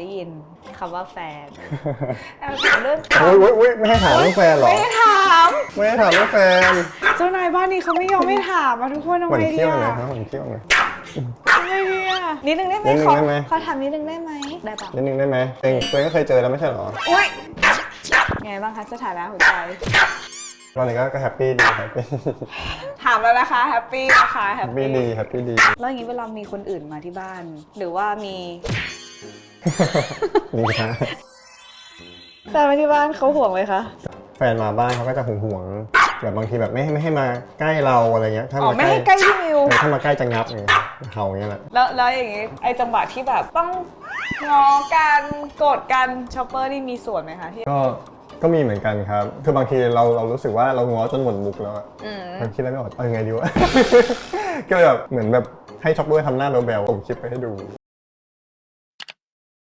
ได้ยินคำว่าแฟนแอบถามเรื่องโอ้ยโอ้ยโอ้ยไม่ให้ถามเรื่องแฟนเหรอ ไม่ได้ถาม ไม่ให้ถามเรื่องแฟน เจ้านายบ้านนี้เขาไม่ยอมไม่ถามอะทุกคนเอาหวั่นไงดีเที่ยวอะเลยครับหวั่นเที่ยวเลยเอาไงดีอะนิดนึงได้ไหมนิดนึงขอได้ไหมขอถามนิดนึงได้ไหมได้ปะนิดนึงได้ไหมเองตัวเองก็เคยเจอแล้วไม่ใช่เหรออุ้ยไงบ้างคะสถานะหัวใจ ตอนนี้ก็ก็แฮปปี้ดีแฮปปี้ถามแล้วนะคะแฮปปี้นะคะแฮแฮปปปี้ปี้ดีแฮปปี้ดี แล้วอย่างนี้เวลามีคนอื่นมาที่บ้าน หรือว่ามี นี่ค่ะแฟนมาที่บ้านเขาห่วงไหมคะแฟนมาบ้านเขาก็จะห่วงๆแบบบางทีแบบไม่ให้ไม่ให้มาใกล้เราอะไรเงี้ยถ้าอ๋อมาไม่ให้ใกล้พี่มิว เออถ้ามาใกล้จะงับไงเห่าอย่างเงี้ยแหละแล้วแล้วอย่างงี้ไอจังหวะที่แบบต้องงอกันโกรธกันช็อปเปอร์นี่มีส่วนไหมคะที่ก็ก็มีเหมือนกันครับ คือบางทีเราเรารู้สึกว่าเราง้อจนหมดมุกแล้วอะ อืมเราคิดอะไรไม่ออกเอายังไงดีวะ ก็เลยแบบเหมือนแบบให้ช็อปเปอร์ทำหน้าแบลๆส่งคลิปไปให้ดู